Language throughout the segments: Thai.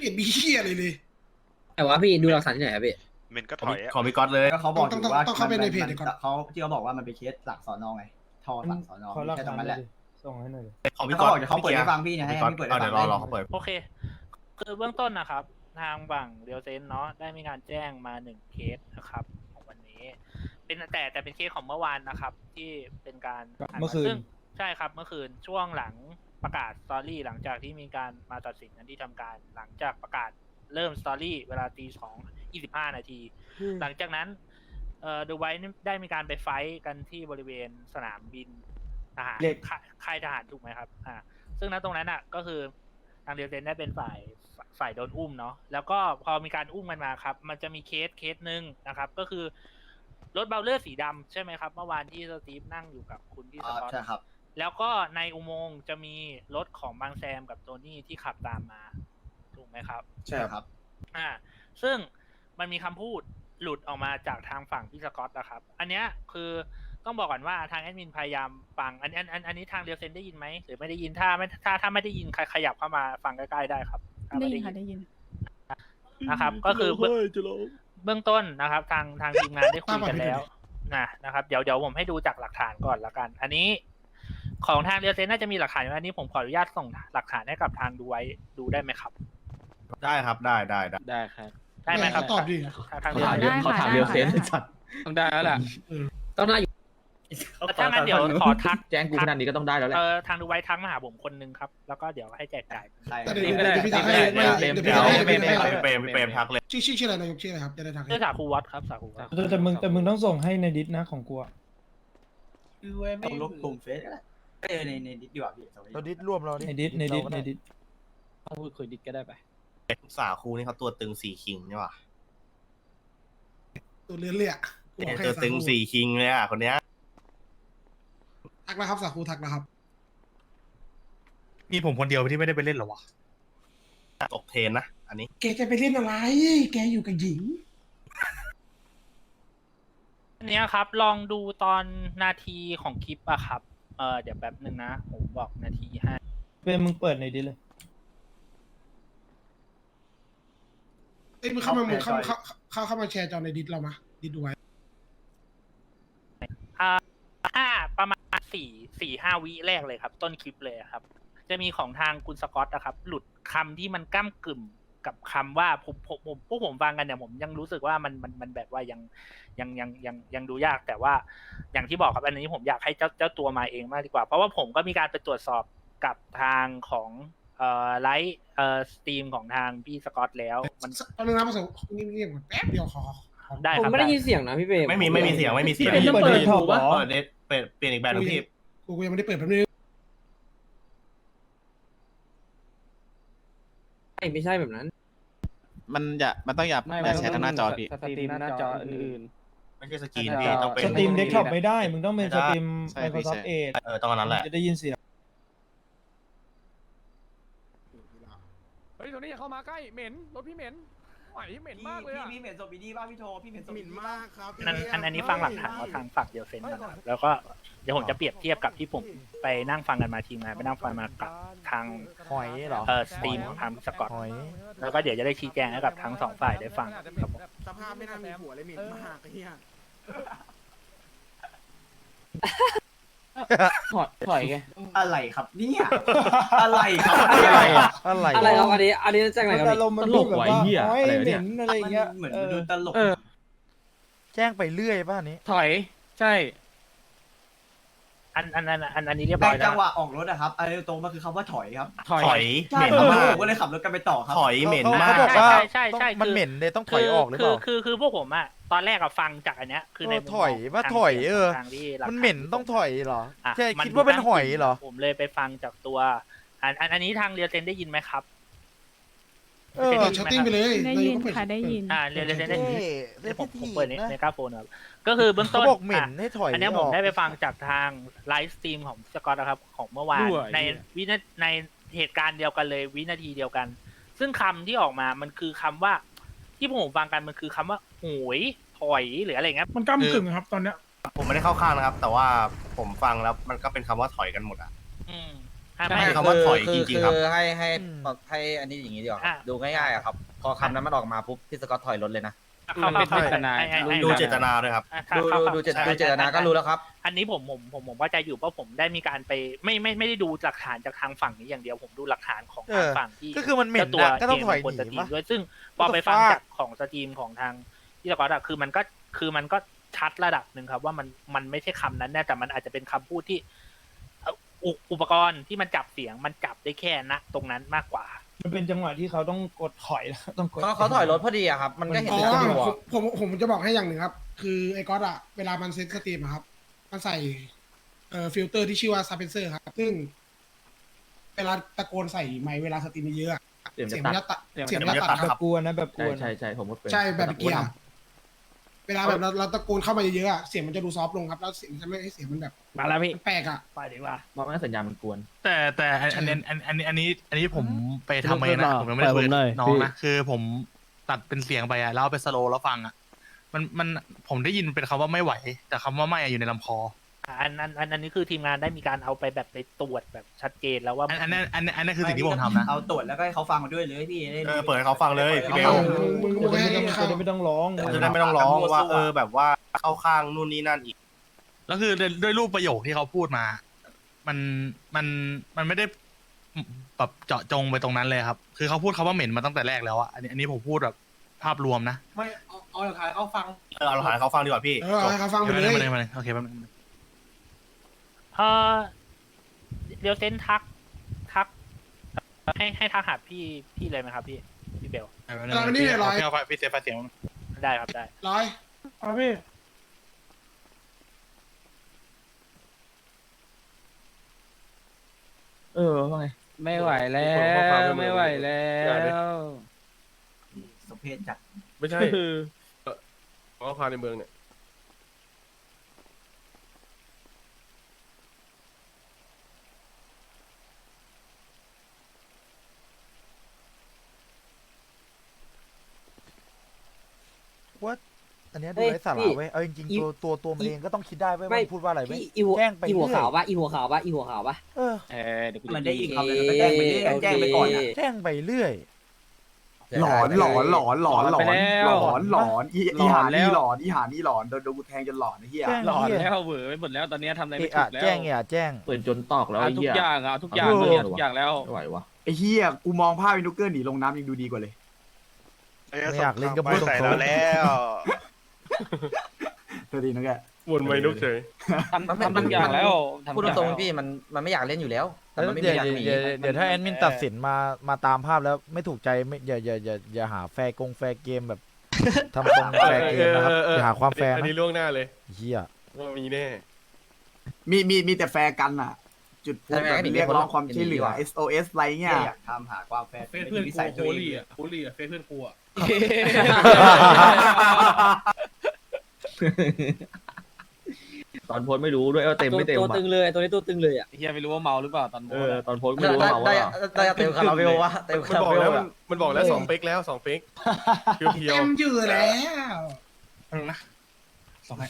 ไม่เห็นมีเหี้ยอะไรเลย แต่ว่าพี่ดูหลักฐานที่ไหนอะพี่ เมนก็ขถองอยพี่อะของพี่ก๊อตเลย ก็เขาบอกอต้องยู่ว่าต้องเข้าไปในเพจมัเดี๋ยวก่อน เขาที่เขาบอกว่ามันเป็นเคสหลักสอนอไงทอหลักสอนอขอหลักแค่ตรฐางนนั้นหแหน่อยละดิส่งให้หน่อยดิ ของพี่เขาก๊อตบอกเดี๋ยวเขาเปิดให้ฟังพี่เนี่ยให้พี่ก๊อตพี่เปิดเอาให้เดี๋ฟัยวงรอรอเขาเปิด โอเค คือเบื้องต้นนะครับ ทางฝั่งเรียวเซนเนาะได้มีการแจ้งมาหนึ่งเคสนะครับ ของวันนี้ เป็นแต่แต่เป็นเคสของเมื่อวานนะครับ ที่เป็นการเมื่อคืน ซึ่งใช่ครับเมื่อคืนช่วงหลัง ประกาศสตอรี่หลังจากที่มีการมาตัดสินกันที่ทำการ หลังจากประกาศเริ่มสตอรี่เวลาตีสองยี่สิบห้านาที หลังจากนั้นเอ่อดูไว้ได้มีการไปไฟท์กันที่บริเวณสนามบินทหารเรียกค่ายค่ายทหารถูกไหมครับ อ่า ซึ่งณตรงนั้นอะ ก็คือทางเรียนเซนได้เป็นฝ่ายฝ่ายฝ่ายโดนอุ้มเนาะแล้วก็พอมีการอุ้มกันมาครับ มันจะมีเคสเคสหนึ่งนะครับ ก็คือรถเบลเลอร์สีดำใช่ไหมครับ เมื่อวานที่สตีฟนั่งอยู่กับคุณพี่สอ่ากอตใช่ครับ แล้วก็ในอุโมงค์จะมีรถของบางแซมกับโทนี่ที่ขับตามมาถูกไหมครับ ใช่ครับ อ่า ซึ่งมันมีคำพูดหลุดออกมาจากทางฝั่งพี่สกอตนะครับ อันเนี้ยคือต้องบอกก่อนว่าทางแอดมินพยายามฟังอันอันอันอันนี้ทางเรียวเซนได้ยินไหมหรือไม่ได้ยินถ้าไม่ถ้าถ้าไม่ได้ยินใครขยับเข้ามาฟังใกล้ๆได้ครับถ้าได้ไม่ยินค่ะได้ยินนะครับ ก็คือเบื้องเบื้องต้นนะครับ ทางทางทีมงานได้คุยกันแล้วนะนะครับ เดี๋ยวเดี๋ยวผมให้ดูจากหลักฐานก่อนละกัน อันนี้ ของทางเรียวเซนน่าจะมีหลักฐานอยู่อันนี้ผมขออนุญาตส่งหลักฐานให้กับทางดูไว้ดูได้ไหมครับได้ครับได้ได้ได้ได้ครับ ได้ไหมครับตอบดิทางทางขอเรียวได้เซนค่ะถามได้เรียวค่ะเซนได้ค่ะต้องได้แล้วแหละต้องน่าอยู่ถ้างั้นเดี๋ยวขอทักแจ้งกูขนาดนี้ก็ต้องได้แล้วแหละเออทางดูไว้ทักมาหาผมคนนึงครับแล้วก็เดี๋ยวให้แจกจ่ายใช่แต่เดี๋ยวเดี๋ยวพี่ทักให้ไม่เดี๋ยวพี่เดี๋ยวทักให้พี่พี่ทักให้เปรมพี่เปรมทักเลยชื่อชื่อชื่ออะไรนายกชื่ออะไรครับจะได้ทักให้เพื่อสาคูวัดครับสาคูวัดแต่แต่มึงแต่มึงต้องส่งให้ในดิสนะของกูอะต้องลบกลุ่มเฟซก็ได้ เออในในดิสดีกว่าพี่สวัสดี เราดิสรวมเราดิในดิสในดิสในดิสต้องพูดคุยดิดก็ได้ไปสาคูนี่เขาตัวตึงสี่คิงใช่ป่ะตัวเลือนเลยอะตัวตึงสี่คิงเลยอะคนเนี้ยทักนะครับสาคูทักนะครับ มีผมคนเดียวที่ไม่ได้ไปเล่นหรอวะ ตกเทรนนะอันนี้แกจะไปเล่นอะไร แกอยู่กับหญิง อันเนี้ยครับ ลองดูตอนนาทีของคลิปอะครับ เออเดี๋ยวแป๊บหนึ่งนะ ผมบอกนาทีให้เป็นมึงเปิดในดิสเลย เอ้ยมึงเข้ามามึงเข้าเข้าเข้าเข้ามาแชร์จอในดิสเรามาดิสดูไว้อ่าห้าประมาณสี่สี่ห้าวิแรกเลยครับ ต้นคลิปเลยครับ จะมีของทางคุณสกอตนะครับ หลุดคำที่มันก้ากึ่ม กับคำว่าผมผมผมพวกผมฟังกันเนี่ยผมยังรู้สึกว่ามันมันมันแบบว่ายังยังยังยังยังดูยาก แต่ว่าอย่างที่บอกครับอันนี้ผมอยากให้เจ้าเจ้าตัวมาเองมากดีกว่า เพราะว่าผมก็มีการไปตรวจสอบกับทางของเอ่อไลฟ์เอ่อสตรีมของทางพี่สกอตแล้ว มันตอนนึงนะผสมนี่นี่แป๊บเดียวขอได้ผมไม่ได้ยินเสียงนะพี่เปรมไม่มีไม่มีเสียงไม่มีเสียงเลยเปิดเปิดเปิดเปลี่ยนอีกแบบหนึงพี่กูกูยังไม่ได้เปิดแป๊บนึง ไม่ไม่ใช่แบบนั้นมันอย่ามันต้องอย่าไม่อย่าแชร์ทางหน้าจอพี่สตรีมหน้าจออื่น ไม่ใช่สกรีนพี่ต้องเป็น สตรีมเดสก์ท็อปไม่ได้ มึงต้องเป็นสตรีม ใช่พี่ Microsoft ใช่ Edge เออต้องอันนั้นแหละจะได้ยินเสียงเฮ้ยตัวนี้อย่าเข้ามาใกล้เหม็นรถพี่เหม็น ไหวเหม็นมากเลยอะ พี่เหม็นศพบีดีป่ะพี่โทพี่เหม็นศพบีดีมากครับอันอันอันนี้ฟังหลักฐานว่าทางฝั่งเดียวเซนมานะครับแล้วก็เดี๋ยวผมจะเปรียบเทียบกับที่ผมไปนั่งฟังกันมาทีมงานไปนั่งฟังมากับทางหอยเหรอ เอ่อสตรีมของทางสกอต หอย แล้วก็เดี๋ยวจะได้ชี้แจงให้กับทั้งสองฝ่ายได้ฟังครับผม สภาพไม่น่ามีหัวเลยเหม็นมากเฮีย ถอยถอยไงอะไรครับเนี่ยอะไรครับอะไรอะอะไรอะไรครับอันนี้อันนี้แจ้งอะไรมันกันอารมณ์มันตลดูกแบบไว้ว่าเหี้ยโอ้ยอะไรวะเหเนี่ม็ยนอะไรอย่างเงี้ยเหมือนเออดูตลก เออ แจ้งไปเรื่อยป่ะอันนี้ ถอย ใช่ อันอันอันอันอันนี้เรียบในร้อยแล้จัวงหวะออกรถอะครับอะไรตรงมาคือคำว่าถอยครับถอยถอยใช่เหม็นผมมากก็เลยขับรถกันไปต่อครับ ถอยเหม็นเขามากบอกว่าใช่ใช่ใช่ต้องมันคือ เหม็นเลยต้องถอยออกหรือเปล่า คือคือคือพวกผมอะตอนแรกอะฟังจากอันเนี้ยคือในเออมุมถอยมงว่าทางถอยสีงเออ ทางที่หลักมันฐาเหม็นต้องถอยเหรออะแค่มัคิดว่าเป็นหอยเหรอ ผมเลยไปฟังจากตัวอันอันอันนี้ทางเรียเซนได้ยินไหมครับ เออเปิดชัตติ้งไปเลยได้นายยิกนก็เปิดค่ะได้ยิน อ่าเรียนเรียนได้ยินเท่เดี๋ยวผมผมเท่เปิดในนะเมกาโฟนครับก็คือเบื้องเขาต้นบอกเหม็นอะให้ถอยอันเนี้ยผมกได้ไปฟังจากทางไลฟ์สตรีมของสกอตนะครับของเมื่อวานรั่วในไอ้เหี้ยวินาในเหตุการณ์เดียวกันเลยวินาทีเดียวกัน ซึ่งคำที่ออกมามันคือคำว่า ที่ผมฟังกันมันคือคำว่าโหยถอยหรืออะไรอย่างเงี้ยมันก้ากึ่งครับตอนเนี้ยผมไม่ได้เข้าข้างนะครับ แต่ว่าผมฟังแล้วมันก็เป็นคำว่าถอยกันหมดอะ อืมอะใช่ไม่คำว่าถอยจริงๆครับคือให้ให้อืมให้อันนี้อย่างนี้ดีกว่าอะ ดูง่ายๆอะครับ พอคำนั้นมันออกมาปุ๊บพี่สกอตถอยรถเลยนะ เข้ามันเป็นเข้าเจตนาให้ให้ให้ดูเจตนาด้วยครับ อะดูเข้าดูเข้าดูเจตใช่ ดูเจตนาใช่ก็รู้แล้วครับ อันนี้ผมผมผมผมว่าใจอยู่เพราะผมได้มีการไปไม่ไม่ไม่ได้ดูหลักฐานจากทางฝั่งนี้อย่างเดียวผมดูหลักฐานของทางเออฝั่งที่ ก็คือมันเหม็นจ้าตัวนะก็ต้องถอยเกมบนหนีสตรีมปะ ด้วยซึ่งพอไปฟัง What the fuck จากของสตรีมของทางที่สกอตอะคือมันก็คือมันก็ชัดระดับหนึ่งครับ ว่ามันมันไม่ใช่คำนั้นแน่แต่มันอาจจะเป็นคำพูดที่เอ่ออุอุปกรณ์ที่มันจับเสียงมันจับได้แค่นะตรงนั้นมากกว่า มันเป็นจังหวะที่เขาต้องกดถอยแล้วต้องกดเขาเขาถอยรถพอดีอะครับ มันก็เห็นอ๋อชัดอยู่ผอะมผมผมจะบอกให้อย่างหนึ่งครับ คือไอ้ก๊อตอะเวลามันเซ็ตสตรีมอะครับ มันใส่เอ่อฟิลเตอร์ที่ชื่อว่าซับเพนเซอร์ครับ ซึ่ง เวลาตะโกนใส่ไมค์เวลาสตรีมเยอะๆอะเสียงเสีจะยงตัมันดจะตัดเสียงเสียงมัมันนจะจะตัดแบบกลัวนะแบบกใช่ลัวใช่นะใช่ผมก็เป็นใช่แบบเกียร์ เวลาแบบเราเราตะโกนเข้ามาเยอะๆอะเสียงมันจะดูซอฟต์ลงครับแล้วเสียงจะไม่ให้เสียงมันแบบมาแล้วพี่ แปลกอะ ไปดีกว่า บอกว่าสัญญาณมันกวน แต่แต่อันใช่อันนี้อันอันนี้อันนี้อันนี้ผมไปทำเองเรื่นะองผมยังไม่ได้ปล่คุอยยผมหน่อยน้องพี่นะคือผมตัดเป็นเสียงไปอะแล้วเอาไปสโลว์แล้วฟังอะมันมันผมได้ยินเป็นคำว่าไม่ไหว แต่คำว่าไม่อะอยู่ในลำคอ อันนั้นอันอันนี้คือทีมงานได้มีการเอาไปแบบไปตรวจแบบชัดเจนแล้วว่าอันอันนั้นอันนั้นอันนั้นคือสิ่งที่ผมทำนะ เอาตรวจแล้วก็ให้เขาฟังมาด้วยเลยพี่ได้เออเปิดให้เขาฟังเลยพี่เบล มึงมึงจะมึงได้ให้ไม่ต้องเข้าจะได้ไม่ต้องร้องจะได้ไม่ต้องร้องว่าเออแบบว่าเข้าข้างนู่นนี่นั่นอีก แล้วคือด้วยด้วยรูปประโยคที่เขาพูดมา มันมันมันไม่ได้แบบเจาะจงไปตรงนั้นเลยครับ คือเขาพูดคาว่าเหม็นมาตั้งแต่แรกแล้วอะอันนี้อันนี้ผมพูดแบบภาพรวมนะ ไม่เอาเอาหลักฐานเขาฟัง เออเอาหลักฐานให้เขาฟังดีกว่าพี่เออเอาให้เขาฟังไปมาเลเลยยมาเลยมาเลยโอเคแป๊บนึง เออเดี๋ยวเซนทัก ทัก ให้ให้ทักหาพี่พี่เลยไหมครับพี่พี่เบลแป๊บนึงเอาอันนี้เลยร้อย พี่เอาไฟพี่เซฟไฟเสียงมาได้ครับได้ ร้อยเอาพี่เออว่าไงไม่ไหวแล้ว ไม่ไหวแล้วสมเพศจัดไม่ใช่ข้อความในเมืองเนี่ย ว่าอันเนี้ยดูเฮ้ยไร้สาพี่ระเว้ยเอาจริงอี ๆตัวตัวตัวมันอีเองก็ต้องคิดได้เว้ยว่าไม่มันพูดว่าอะไรเว้ยพี่อีหัวแกล้งไปอีหัวเรื่อยขาวปะอีหัวขาวปะอีหัวขาวปะ เออเออเดี๋ยวกูมันได้ยินคำเลยก็แจ้งไปเรื่อยแจ้งไปก่อนอะแกล้งไปเรื่อย หลอนหลอนหลอนหลอนหลอนหลอนหลอนอีอีหานี่หลอนอีหานี่หลอนโดนกูแทงจนหลอนไอ้เหี้ย หลอนแล้วเหวอไปหมดแล้วตอนนี้ทำอะไรเอะไม่ถูอะกแล้วแจ้งเอะแจ้ง เปิดจนตอกแล้วเอาไอ้ทุเหี้กยอย่างเอาทุกอย่างเออเลยทุกอย่างแล้ว ไม่ไหววะ ไอ้เหี้ยกูมองภาพอินุกเกอร์หนีลงน้ำยังดูดีกว่าเลย ไม่อยากเล่นกับพวกตรงๆตัวดีนะแก วนไว้นุกเฉย ทำทำทุกอย่างแล้วทำพูดทุกอย่าตรงแล้วๆพี่มันมันไม่อยากเล่นอยู่แล้วแต่แล้วมันไม่เดี๋มียวอยากหนีเดี๋ยวเดี๋ยวถ้าแอดมินตัดสินมามาตามภาพแล้วไม่ถูกใจไม่อย่าอย่าอย่าอย่าหาแฟร์กงแฟร์เกมแบบทำตรงแฟร์เกมนะครับอย่าหาความแฟร์อันนะนี้ล่วงหน้าเลยเหี้ยว่ามีแน่ มีมีมีแต่แฟร์กันอะ จุดพูดแบบเรียกร้องความช่วยเหลือ SOS อะไรเงี้ยอยากทำหาความแฟร์เป็นวิสัยตัวเองโคลี่อะเฟซเพื่อนกูอะตอนโพสไม่รู้ด้วยว่าเต็มไม่เต็มตัวอะตึงเลยตัวนี้ตัวตึงเลยอะเฮียไม่รู้ว่าเมาหรือเปล่าตอนโพเอสออะตอนโพสไม่รู้ว่าเมาว่าได้เต็มคาราเบลวะเต็มมันคาราบอกเบแล้ลวมันอะมันบอกแล้วสองเป๊กแล้วสองเป๊กเพียวเพียวเต็มอยู่แล้วแป๊บนึงนะสองให้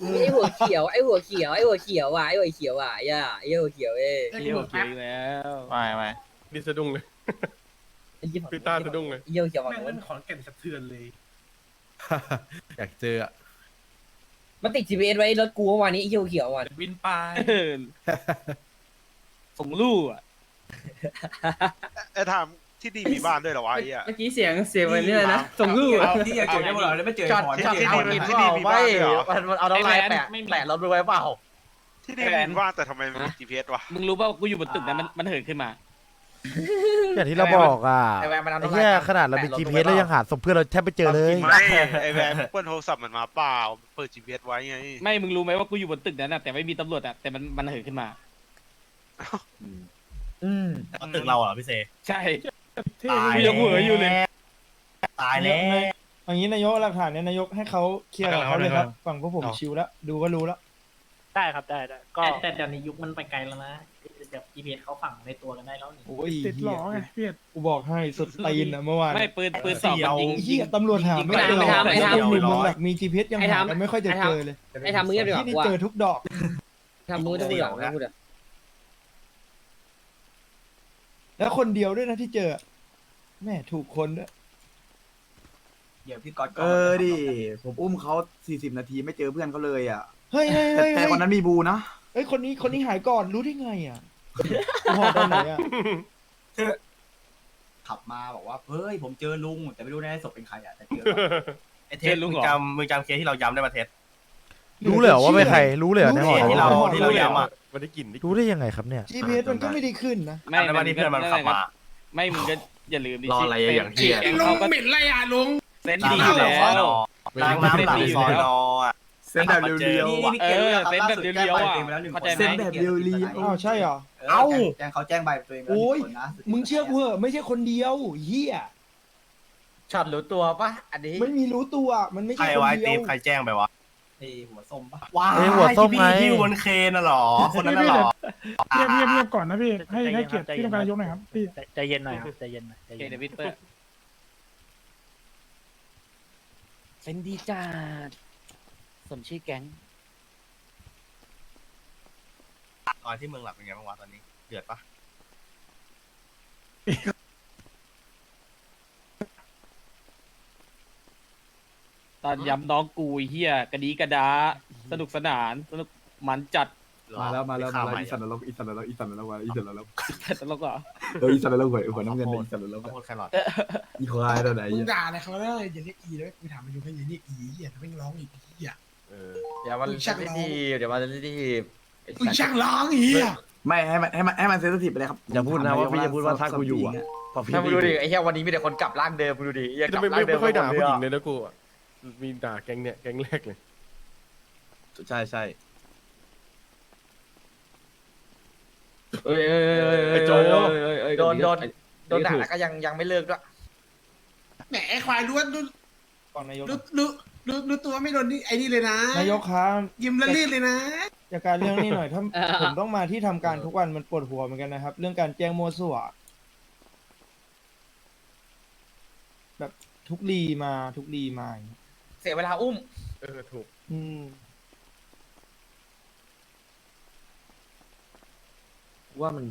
ไอหัวเขียวไอหัวเขียวไอหัวเขียวอะไอหัวเขียวอะย่าไอหัวเขียวเอ้ไอหัวเขียวอีกแล้วไม่ไม่นี่สะดุ้งเลยไอ้เหี้ยพี่ต้าสะดุ้งเลยไอ้เหี้ยเขียวฝั่งแม่งโน้มันนขอนแก่นสะเทือนเลย อยากเจออะมันติด GPS ไว้รถกูเมื่อวานนี้ไอ้เหี้ยเขียวอะวินปลายส่งลู่อะไอ้ถาม ที่ดีมีบ้านด้วยเหรอวะไอ้เหี้ย เมื่อกี้เสียงเสียงวันนี้เลยนะส่งลู่อะที่อยากเจอได้หมดเลยไม่เจอจอดขอจอดที่เอาเดีดิยวนเปล่าไม่มันมันเอาน้ำลายแปะแปะรถไว้เปล่า ที่ดีมีบ้านแต่ทำไมมันมี GPS วะมึงรู้ป่าวกูอยู่บนตึกนั้นมันมันเหินขึ้นมา อย่างที่เราบอกอะไอ้แวนมันเอาไอ้น้ำลายเหี้ยแปะขนาดเรามีแปะ GPS แล้วยังหาศพเพื่อนเราแทบไม่เจอเลย ไม่ไอ้แวนเปิดโทรศัพท์มันมาเปล่าเปิด GPS ไว้ไงไม่มึงรู้ไหมว่ากูอยู่บนตึกนั้นนะแต่ไม่มีตำรวจอะแต่มันมันเหินขึ้นมา อืม ตึกเราเหรอพี่เซ ใช่ ตายกูยังเหวออยู่เลย ตายแล้ว อย่างนี้นายกหลักฐานเนี่ยนายกให้เขาเคลียร์กับเขาเลยครับ ฝั่งพวกผมชิวแล้ว ดูก็รู้แล้ว ได้ครับได้ได้ก็แต่เดี๋ยวนี้ยุคมันไปไกลแล้วนะกับ GPS เขาฝังในตัวกันได้แล้วนี่โอ้ยติดหลอไงพี่กูบอกให้สุดตีนอะเมื่อวานไม่ปืนปืนสองเสี่ยวยิงไอ้เหี้ยตำรวจหาไม่เจอไอ้ทำไอ้ทำไอ้หนุ่มมันแบบมี GPS ยังไอ้หาทำกันไม่ค่อยจะไอ้ทำเจอเลยไอ้ทำมึงเงียบดีกว่าที่กูนี่ว่าเจอทุกดอกทำมึงจะพูดหรอไม่พูดอะแล้วคนเดียวด้วยนะที่เจอ แม่ถูกคนด้วยเดี๋ยวพี่ก๊อตเออดิ ผมอุ้มเขาสี่สิบนาทีไม่เจอเพื่อนเขาเลยอะ เฮ้ยเฮ้ยแต่เฮ้ยแต่เฮ้ยคนนั้นมีบูนะเฮ้ยคนนี้คนนี้หายก่อนรู้ได้ไงอะกูบอกตอนไหนอะขับมาบอกว่า เฮ้ย ผมเจอลุง แต่ไม่รู้นะศพเป็นใครอะแต่เจอไอเทสมึงจำมึงจำเคสที่เราย้ำได้มาเทส รู้เลยเหรอว่าเป็นใครรู้เลยเหรอในหอที่เราเราที่เราย้ำอะมันได้กลิ่นดิรู้ได้ยังไงครับเนี่ย GPS มันก็ไม่ได้ขึ้นนะจำได้ว่าที่เพื่อนมันขับมา ไม่มึงก็ อย่าลืมดิรออะไรอะอย่างเหี้ยลุงเหม็นอะไรอะลุงเส้นล้างดีน้ำหลังซอยแล้นวอล้างน้ำหลังซอยนออะเส้นแบบเรียวนี่พี่เกลเส้นแบบเรียวๆอะเข้าใจๆไหมเส้นแบบเรียวอ้าวใช่เหรอเอ้าแจ้งเขาแจ้งใบตัวเองโอ้ยมึงเชื่อกูเหอะไม่ใช่คนเดียวเฮียช็อตรู้ตัวปะอันนี้ไม่มีรู้ตัวมันไม่ใครใช่คนไว้เดีตียวมใครแจ้งไปวะ ไอ้หัวส้มปะว้าเอ้ยหัวส้มไงที่อยู่บนเคนน่ะเหรอ คนนั้นน่ะเหรอเงียบเงียบเงียบก่อนนะพี่ให้ให้เกียรติที่ต้องการนายกหน่อยครับพี่ใจเย็นหน่อยครับใจเย็นหน่อยใจโอเคเย็นเดวิดเปอร์เส้นดีจัดสมชื่อแก๊ง ตอนที่เมืองหลับเป็นไงบ้างวะตอนนี้ เดือดปะ ตอนย้ำน้องกูเฮียกระดีกระดา สนุกสนานสนุกมันจัดมาแล้วมาแล้วมาแล้วอีสันนรกอีสันนรกอีสันนรกมาอีสันนรกตลกอะเอออีสันนรกหวยหัวน้ำเงินอีสันนรกข้าวโพดแครอทอีควายตัวไหนมึงด่าอะไรเขาแล้วอย่าเรียกอีเลยกูถามมันอยู่แค่อย่าเรียกอีเหี้ยแต่ไม่งร้องอีกเหี้ยเดี๋ยวมันมึงช่างเล่นร้องทีเดี๋ยวมันเล่นทีมึงช่างร้องอีเหี้ยไม่ให้มันให้มันให้มันเซนซิทีฟไปเลยครับอย่าพูดนะว่าพี่จะพูดว่าถ้ากูอยู่อะพอพี่ถ้ามึงดูดิไอ้เหี้ยวันนี้มีแต่คนกลับร่างเดิมมึงดูดิไอ้เหี้ยกจะลับไม่ร่างเดิไม่มค่อยด่าหมผู้หญิงเลเลยนะกูอะ มีด่าแก๊งเนี่ยแก๊งแรกเลย ใช่ใช่เอ้ยเอ้ยเอ้ยไอ้เอ้ยโจเอ้ยเอ้ยเอ้ยโดนโดนโดนด่าแล้วก็ยังยังไม่เลิกด้วยแหมไอ้ควายรู้ว่ารู้ก่อนนายกรู้รู้รู้รู้ตัวไม่โดนนี่ไอ้นี่เลยนะ นายกครับยิ้มละลีดเลยนะจากการเรื่องนี้หน่อยถ้าผมต้องมาที่ทำการทุกวันมันปวดหัวเหมือนกันนะครับ เรื่องการแจ้งมั่วซั่วแบบทุกรีมาทุกรีมาอย่างเงี้ย เสียเวลาอุ้ม เออถูก อืมว่ามัน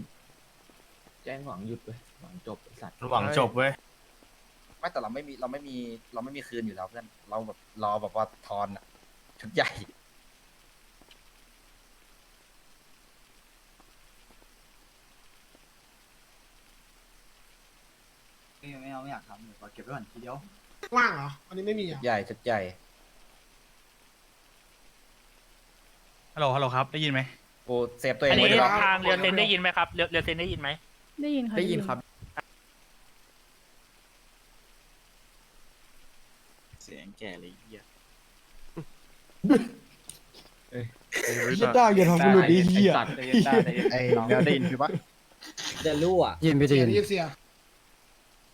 แจ้งหวังหยุดเลยหวังจบไอ้สัตว์หวังจบเว้ย ไม่แต่เราไม่มีเราไม่มีเราไม่มีคืนอยู่แล้วเพื่อนเราแบบรอแบบว่าทอนอะชุดใหญ่ ไม่ไม่เอาไม่อยากทำเดี๋ยวเก็บไว้ก่อนทีเดียว ว่างเหรอวันนี้ไม่มีเหรอะ ใหญ่ชุดใหญ่ ฮัลโหลฮัลโหลครับ ได้ยินไหมกูเซฟตัวเออันงนี้ไว้ดีกว่า ทางเรียวเซนได้ยินไหมครับเรียวเรียวเซนได้ยินไหมได้ยินค่ะได้ยินครับ เสียงแก่เลยเฮียเฮียต้าอย่าทำกูหลุดดีเฮียไอ้แมวได้ยินพี่ปะจะรู้อะยินพี่เสีทียนได้ยินเสีย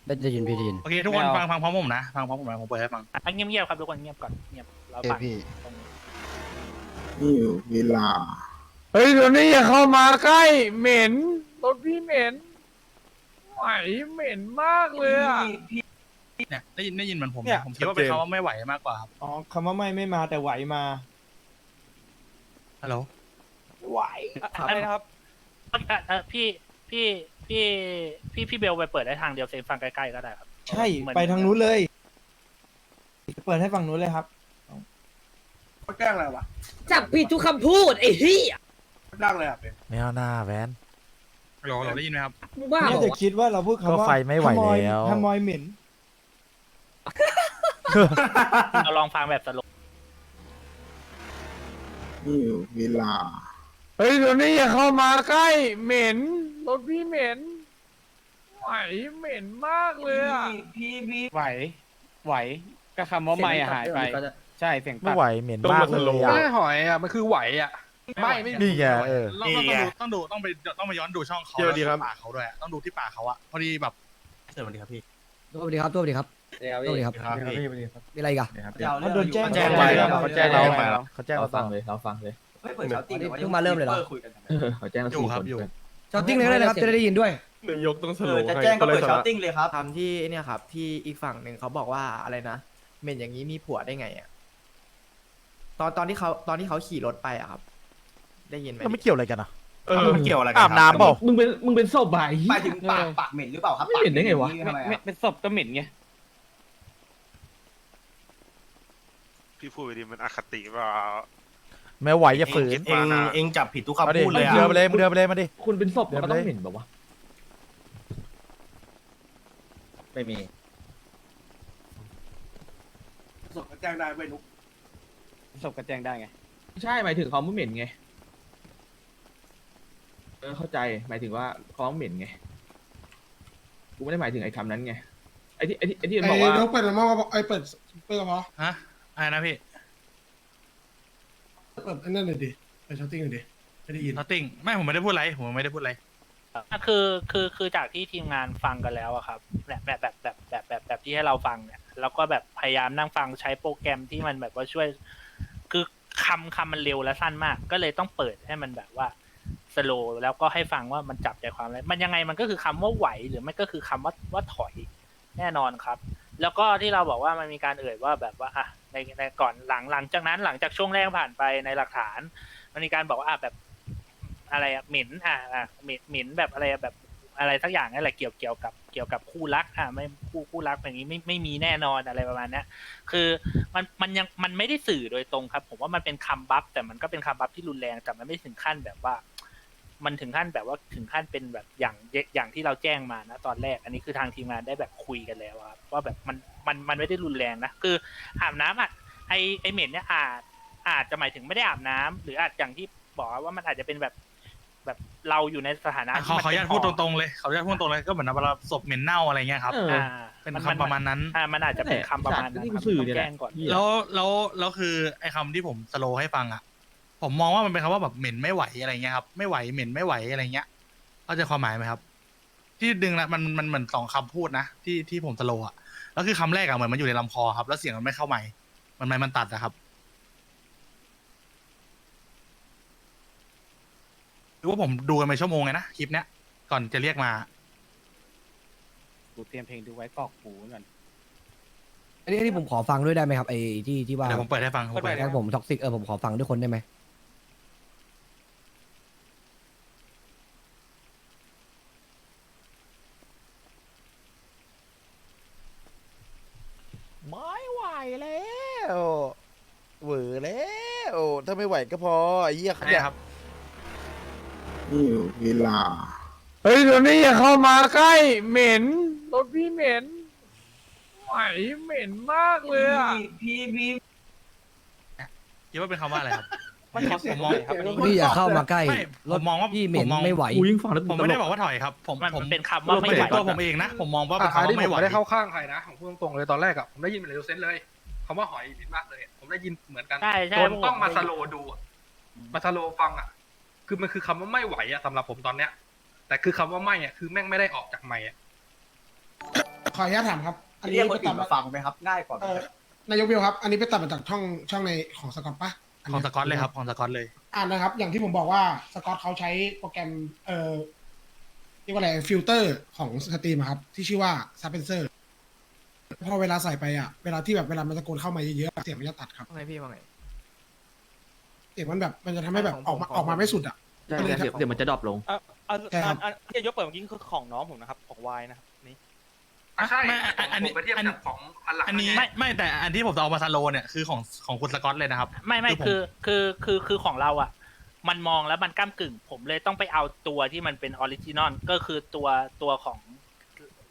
ได้ยินพี่ทีนโอเคทุกคนฟังฟังพร้อมผมนะฟังพร้อมผมนะผมเปิดให้ฟังอะเงียบเงียบๆครับทุกคนเงียบก่อนเงียบเราฟังตรงนี้นี่เวลา เฮ้ยตัวนี้อย่าเข้ามาใกล้ เหม็นรถพี่เหม็นไหวเหม็นมากเลยอะ เนี่ยได้ยินได้ยินเหมือนผมเนี่ย ผมคิดว่าเป็นคำว่าไม่ไหวมากกว่าครับอ๋อคำว่าไม่ไม่มาแต่ไหวมา ฮัลโหลไหว อะไรนะครับ เออพี่พี่ พี่พี่พี่เบลไปเปิดได้ทางเดียวเซนฟังใกล้ๆก็ได้ครับใช่เหมือนไปทางนู้นเลย เปิดให้ฝั่งนู้นเลยครับเขาแจ้งอะไรวะจับผิดทุกคำพูดไอ้เหี้ยดังเลยอะเป็นไม่เอาหน้าแวนฮัลโหลฮัลโหลได้ยินไหมครับมึงบ้าเหรเนี่ยอจะวะคิดว่าเราพูดคำก็ว่าไฟไม่ไหวขโยแล้ว ขโมยเหม็นเราลองฟังแบบสโลว์นี่เวลา เฮ้ยตัวนี้อย่าเข้ามาใกล้ เหม็น รถพี่เหม็น ไหวเหม็นมากเลยอะ พี่พี่ไหว ไหวก็คำว่าไม่หายไป ใช่เสียงไม่ตัด ไหวเหม็นมากเลยอะไม่หอยอะ มันคือไหวอะ ไม่ไม่นี่ไงเออต้องต้องดูต้องดูต้องไปต้องไปย้อนดูช่องเขาเดี๋ยวดีครับ ปากเขาด้วยต้องดูที่ปากเขาอะพอดีแบบสวัสดีครับพี่สวัสดีครับสวัสดีครับเดี๋ยวสวัสดีพี่ครับครับพี่มีอะไรอีกอะเขาโดนแจ้งแจ้งไปแล้วเขาแจ้งเราเขาแจ้งเราต่อเลยเราฟังเลย เฮ้ยเปิดเช้าตีเพิ่งมาเริ่มเลยเหรอ คุยกันเขาแจ้งเราอยู่ครับอยู่ ชาวติ้งเลยก็ได้นะครับจะได้ยินด้วย นายกต้องสเอโลอว์จะให้แจ้งก็ก็เลเปิยดสชาวละติ้งเลยครับทำที่เนี่ยครับ ที่อีกฝั่งหนึ่งเขาบอกว่าอะไรนะเหม็นอย่างนี้มีผัวได้ไงอะตอนตอนที่เขาตอนที่เขาขี่รถไปอะครับ ได้ยินไหมแล้วไม่เกี่ยวอะไรกันอะเออมันเกี่ยวอะไรกันอาบน้ำเปล่ามึงเป็นมึงเป็นศพบ่ายหมายถึงปากปากเหม็นหรือเปล่าครับไม่เห็นได้ไงวะ ปากไม่ทำไมไม่อะเป็นศพก็เหม็นไง พี่พูดไปดิมันอคติเปล่า แม่ไหวอย่าฝืนเองเองจับผิดทุกเอาคำดิพูดเลยเดินอะไปเลยมึงเดินไปเลยมาดิ คุณเป็นศพเดี๋ยวมันก็ต้องเลยเหม็นแบบวะไม่มี สดแจ้งได้เว้ยนุกศพก็แจ้งได้ไง ใช่หมายถึงเขาไม่เหม็นไงเออเข้าใจหมายถึงว่าเขาเหม็นไงกูไม่ได้หมายถึงไอ้คำนั้นไงไอ้ที่ไอ้ที่ไอ้ที่มันไอ้บอกว่า นกเปิดมาว่าไอ้เปิดเปิดกระเพาะฮะอะไรนะพี่ เปิดไอ้นั่นเลยดิเปิดชาวติ้งเลยดิไม่ได้ยิน นอตติ้งไม่ผมไม่ได้พูดอะไรผมไม่ได้พูดอะไร อะคือคือคือจากที่ทีมงานฟังกันแล้วอะครับแบบแบบแบบแบบแบบแบบแบบที่ให้เราฟังเนี่ยแล้วก็แบบพยายามนั่งฟังใช้โปรแกรมที่มันแบบว่าช่วย คือคำคำมันเร็วและสั้นมาก ก็เลยต้องเปิดให้มันแบบว่าสโลแล้วก็ให้ฟังว่ามันจับใจความอะไรมันยังไงมันก็คือคำว่าไหวหรือไม่ก็คือคำว่าว่าถอยแน่นอนครับ แล้วก็ที่เราบอกว่ามันมีการเอ่ยว่าแบบว่าอะ ในในก่อนหลังหลังจากนั้นหลังจากช่วงแรกผ่านไปในหลักฐานมันมีการบอกว่าอะแบบอะไรอะหม็นอะอะหม็นหม็นแบบอะไรอะแบบอะไรสักอย่างนั่นแหละเกี่ยวเกี่ยวกับเกี่ยวกับคู่รักอะไม่คู่คู่รักอย่างนี้ไม่ไม่มีแน่นอนอะไรประมาณเนี้ยคือมันมันยังมันไม่ได้สื่อโดยตรงครับ ผมว่ามันเป็นคำบัฟแต่มันก็เป็นคำบัฟที่รุนแรงแต่มันไม่ถึงขั้นแบบว่า มันถึงขั้นแบบว่าถึงขั้นเป็นแบบอย่างอย่างที่เราแจ้งมานะตอนแรก อันนี้คือทางทีมงานได้แบบคุยกันแล้วอะครับว่าแบบมันมันมันไม่ได้รุนแรงนะคืออาบน้ำอะไอไอเหม็นเนี่ยอาจอาจจะหมายถึงไม่ได้อาบน้ำหรืออาจอย่างที่บอกว่ามันอาจจะเป็นแบบแบบเราอยู่ในสถานะขอที่มันขออนุญาตเป็พูดหตรงๆเลยขออนุญาตพูดตรงๆเลยก็เหมือนเวลาศพเหม็นเน่าอะไรเงี้ยครับเอออ่าเป็นคำประมาณนั้นอ่ามันอาจจะเป็นคำประมาณนั้นนี่คกูรับสื่อต้องเนี่ยแหแจ้ละงก่อนเหี้ยแล้วแล้วแล้วคือไอ้คำที่ผมสโลว์ให้ฟังอะ ผมมองว่ามันเป็นคำว่าแบบเหม็นไม่ไหวอะไรเงี้ยครับไม่ไหวเหม็นไม่ไหวอะไรเงี้ยเข้าใจความหมายไหมครับ ที่ดึงนะมันมันเหมือนสองคำพูดนะที่ที่ผมสโลว์อะแล้วคือคำแรกอะเหมือนมันอยู่ในลำคอครับ แล้วเสียงมันไม่เข้าไมค์มันไม่มันตัดนะครับหรือว่าผมดูกันไปชั่วโมงไงนะคลิปเนี้ยก่อนจะเรียกมา กูเตรียมเพลงดูไว้กรอกหูก่อน อันนี้อันนี้ผมขอฟังด้วยได้ไหมครับไอ้ที่ที่ว่าเดี๋ยวผมเปิดให้ฟังผมเปิดให้แล้ฟัวงผมท็อกซิกเออผมขอฟังด้วยคนได้ไหมไม่ไหวแล้วเหวอแล้ว ถ้าไม่ไหวก็พอไอ้เหี้ยเขาเนี่ยครับนี่เวลาเฮ้ยเดี๋ยวนี้อย่าเข้ามาใกล้ เหม็นรถพี่เหม็นไหวเหม็นมากเลยอะพี่พี่คิดว่าเป็นคำว่าอะไรครับไม่ครับผมมองครับอันนี้พี่อย่าเข้ามาใกล้ไม่รผถมมองว่าพี่เหม็นผองไม่ไหว กูยิ่งฟังแล้วกูผมไม่ได้ตลกบอกว่าถอยครับ ผมมันผมเป็นคำว่าไม่ไหวตัวผมเองนะ ผมมองว่าเป็นคำว่าไม่ไหว ไม่ได้เข้าข้างใครนะผมพูดตรงๆเลยตอนแรกอะผมได้ยินเป็นเรเซนเลย คำว่าหอยผิดมากเลย ผมได้ยินเหมือนกันใช่ใช่จนต้องมาผมสโลว์ดูอะมาสโลว์ฟังอะคือมันคือคำว่าไม่ไหวอะสำหรับผมตอนเนี้ย แต่คือคำว่าไม่อะคือแม่งไม่ได้ออกจากไม่อะขออนุญาตถามครับ อันเรีนี้ยกคไปนอื่ตัดนมามาฟังไหมครับ ง่ายกว่าไหมเออนายกวิวครับ อันนี้ไปตัดมาจากช่องช่องในของสกอตปะนขนี้องสกอตเลยครับของสกอตเลย อ่านะครับ อย่างที่ผมบอกว่าสกอตเขาใช้โปรแกรมเอ่อเรียกว่าอะไรฟิลเตอร์ของสตรีมอะครับ ที่ชื่อว่าซาเ p นเซอร์ พอเวลาใส่ไปอะ เวลาที่แบบเวลามันตะโกนเข้ามาเยอะๆเสียงมันจะตัดครับ ว่าไงพี่ว่าไง เสียงมันแบบมันจะทำให้แบบของออกมาของออกมาไม่สุดอะ ใช่ก็เลยเดี๋ยวเดี๋ยวมันจะดรอปลงอะอะใช่ครับอะที่ยกเปิดเมื่อกี้คือของน้องผมนะครับ ของวายนะครับนี่ อะใช่ไม่อันอันนี้ผมไปเทียบจากของอันหลังอันนี้ไงไม่ไม่แต่อันที่ผมจะเอามาสโลว์เนี่ยคือของของคุณสกอตเลยนะครับ ไม่ไม่คือผมคือคือคือคือของเราอะ มันมองแล้วมันก้ากึ่ง ผมเลยต้องไปเอาตัวที่มันเป็นออริจินอลก็คือตัวตัวของ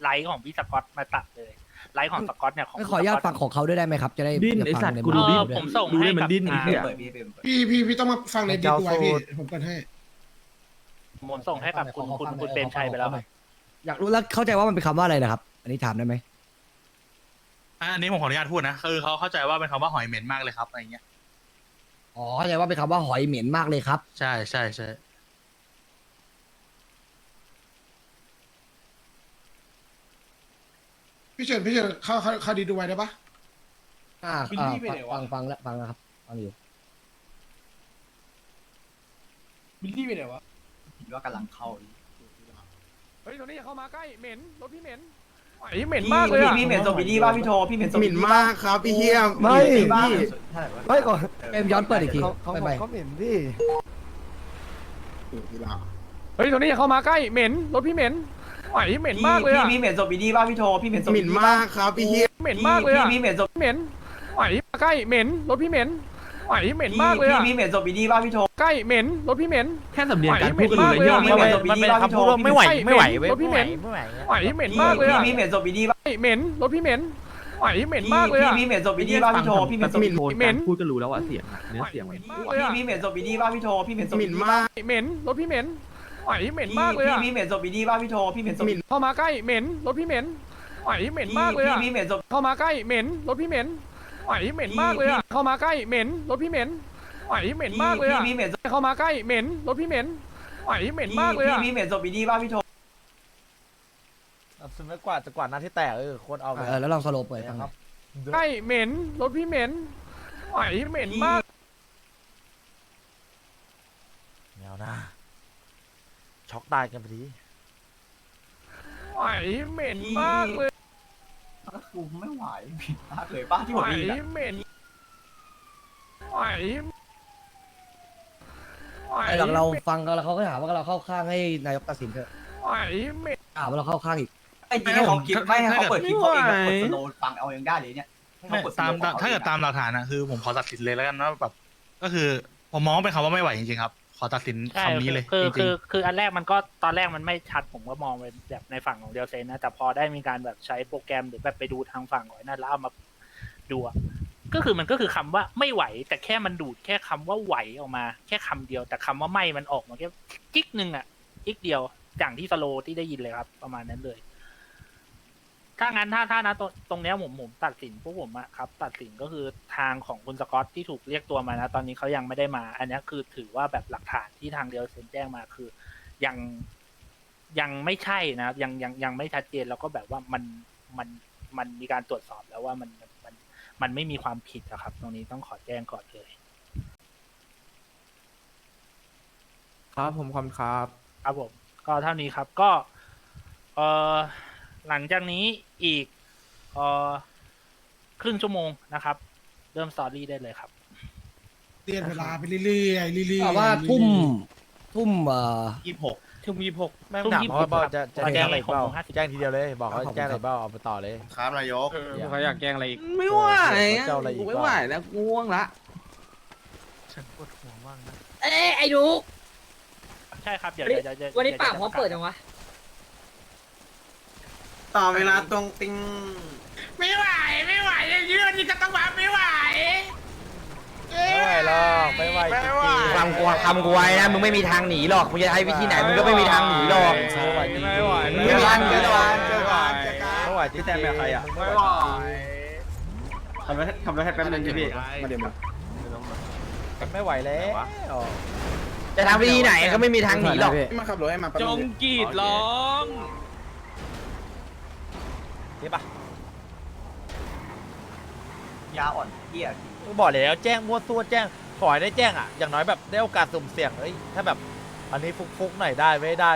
ไลท์ของพี่สกอตมาตัดเลย ไลท์ของสกอตเนี่ยของไม่ขออนุญาตฟังของเขาด้วยได้ไหมครับ จะได้ดิ้นไอ้สัตว์จะกูฟัดูงในดิ้นเออผมส่งดูให้ให้มันกับดิ้นอ่าไอ้เหี้ยเปิดพี่เปิดพี่พี่พี่ต้องมาฟังในดิสไว้พี่ผมเปิดให้ผมส่งให้กับคุณคุณคุณเปรมชัยไปแล้วครับอยากรู้แล้วเข้าใจว่ามันเป็นคำว่าอะไรนะครับ อันนี้ถามได้ไหมอะอันนี้ผมขออนุญาตพูดนะคือเขาเข้าใจว่าเป็นคำว่าหอยเหม็นมากเลยครับอะไรเงี้ยอ๋อเข้าใจว่าเป็นคำว่าหอยเหม็นมากเลยครับ ใช่ใช่ใช่ พี่เฉินพี่เฉินเข้าเข้าเข้าดีดูไว้ได้ปะ อ่าบิลอ่าลี่ไปไหนวะ ฟังฟังแล้วฟังแล้วครับฟังอยู่บิลลี่ไปไหนวะว่ากำลังเข้าเฮ้ยตรงนี้อย่าเข้ามาใกล้เหม็นรถพี่เหม็นไหวเหม็นมากเลยอะพี่เหม็นศพพี่ดีป่ะพี่โทพี่เหม็นศพหมิ่นมากครับพี่เฮียไม่ พี่ไม่ก่อน เอ็มย้อนเปิดอีกทีเขาบอกเขาเหม็นพี่เฮ้ยตรงนี้อย่าเข้ามาใกล้เหม็นรถพี่เหม็น ไหวเหม็นมากเลยอะพี่เหม็นศพพี่ดีป่ะพี่โทพี่เหม็นศพหมิ่นมากครับพี่เฮียเหม็นมากเลยอะพี่เหม็นศพเหม็นไหวมาใกล้เหม็นรถพี่เหม็นไหวเหม็นมากเลยอะพี่เหม็นศพพี่ดีป่ะพี่โท ใกล้เหม็นรถพี่เหม็น แค่สำเนียงการไหวพูดก็รู้เลยเหม็นมากเลยอะเหี้ยมันเป็นคำพูดว่าไม่ไหวไม่ไหวเว้ยรถพี่เหม็นไม่ไหวไหวเหม็นมากเลยอะพี่เหม็นศพพี่ดีป่ะเหม็นรถพี่เหม็นไหวเหม็นมากเลยอะ พี่เหม็นศพพี่ดีป่ะพี่โทพี่เหม็นศพโทนการพูดก็รู้แล้วว่าเสียงอะเนื้อเสียงมันพี่เหม็นศพพี่ดีป่ะพี่โทพี่เหม็นศพเหม็นมาก เหม็นรถพี่เหม็น ไหวเหม็นมากเลยอะพี่เหม็นศพพี่ดีป่ะพี่โทพี่เหม็นศพเข้ามาใกล้เหม็นรถพี่เหม็นไหวเหม็นมากเลยอะพี่เหม็นศพเข้ามาใกล้เหม็นรถพี่เหม็นไหวเหม็นมากเลยอะเข้ามาใกล้เหม็นรถพี่เหม็นไหวเหม็นมากเลยอะพี่เหม็นศพเข้ามาใกล้เหม็นรถพี่เหม็นไหวเหม็นมากเลยอะพี่เหม็นศพพี่ดีป่ะพี่โทซึมไม่กวาดจะกวาดหน้าที่แตกเออโคตรเอาเลยเออแล้วลองสโลว์เปิดฟังครับใกล้เหม็นรถพี่เหม็นไหวเหม็นมากเดี๋ยวนะ ช็อกตายกันพอดีไหวเหม็นมากเลยกูไม่ไหวผิดมากเลยป้าที่ผไหวมมีเหม็นไหวไหวไอ้หลังเราฟังกันแล้วเขาก็หาว่าเราเข้าข้างให้นายกตัดสินเถอะไหวเหม็น หาว่าเราเข้าข้างอีก ไอ้จริงให้เขาคิดไม่ให้เขาเปิดคลิปเขาเองแบบเปิดสโลว์ฟังเอาเองได้เลยเนี่ยให้ไม่เขกดสตามโลว์ฟังอถ้าเกิดตามหลักฐานนะคือผมขอตัดสินเลยแล้วกันว่าแบบก็คือผมมองว่าเป็นคำว่าไม่ไหวจริงๆครับ ขอตัดสินใช่คำนี้เลย คือจคืริองคืออันแรกมันก็ตอนแรกมันไม่ชัดผมก็มองเป็นแบบในฝั่งของเดลเซนนะ แต่พอได้มีการแบบใช้โปรแกรมหรือแบบไปดูทางฝั่งของไอ้นั่นแล้วเอามาดูอะก็คือมันก็คือคำว่าไม่ไหว แต่แค่มันดูดแค่คำว่าไหวออกมา แค่คำเดียว แต่คำว่าไม่มันออกมาแค่จิ๊กหนึ่งอะจิ๊กเดียวอย่างที่สโลว์ที่ได้ยินเลยครับ ประมาณนั้นเลย ถ้างั้นถ้าถ้านะตรงตรงเนี้ยผมผมตัดสินพวกผมอะครับ ตัดสินก็คือทางของคุณสกอตที่ถูกเรียกตัวมานะตอนนี้เขายังไม่ได้มา อันเนี้ยคือถือว่าแบบหลักฐานที่ทางเดียวเซนแจ้งมาคือ ยังยังไม่ใช่นะครับยังยังยังไม่ชัดเจนแล้วก็แบบว่ามันมันมันมีการตรวจสอบแล้วว่ามันมันมันมันไม่มีความผิดอะครับ ตรงนี้ต้องขอแจ้งก่อนเลย ครับผมความครับ ครับผมก็เท่านี้ครับก็ เออ หลังจากนี้อีกเออครึ่งชั่วโมงนะครับ เริ่มสตอรี่ได้เลยครับเรียนเวลาไปเรื่อยๆเรื่อยๆแต่ว่าทุ่มทุ่มเอ่อ ยี่หกทุ่มยี่หกแม่งทุ่มถามยี่เขาสิบว่าครับจะจะตอนแจ้แจ้งงอะไรหกเปล่าโมงห้าสิบแจ้งทีเดียวเลย บอกเขาครับผมแจ้งอะไรเปล่าเอาไปต่อเลย ครับนายก เขาอยากแกล้งอะไรอีก ไม่ไหวเจ้าอะไรอีกไม่ไหวแล้วง่วงละฉันปวดหัวมากนะ เอ้ยไอ้ดุกใช่ครับ เดี๋ยววันนี้เดี๋ยวเดี๋ยววันนี้ดี๋ยปากจะพร้อมเปิดจังวะ ต่อเวลาตรงติงไม่ไหวไม่ไหวเยื่อนี่ก็ต้องมาไม่ไหวไม่ไหวหรอกไม่ไหวจริงๆฟังกูคำกูไว้นะมึงไม่มีทางหนีหรอกมึงจะใช้วิธีไหนมึงก็ไม่มีทางหนีหรอกไม่ไหวจริงๆไม่ไหวไม่ไหวเจอกันเจอไม่ไหวกันเจอกันไม่ไหวจริงๆพี่แต้มเป็นใครอะไม่ไหวทำไว้ทำไว้ให้แป๊บนึงพี่มาเดี๋ยวมาไม่ไหวแล้วจะทำวิธีไหนก็ไม่มีทางหนีหรอกมาขับรถให้มาจงกรีดร้อง นี่ปะยาอ่อนเที่ยบอกแล้วแจ้งมั่วตัวแจ้งขอให้ได้แจ้งอะอย่างน้อยแบบได้โอกาสสุ่มเสี่ยงเอ้ยถ้าแบบอันนี้ฟุกๆหน่อยได้ไม่ได้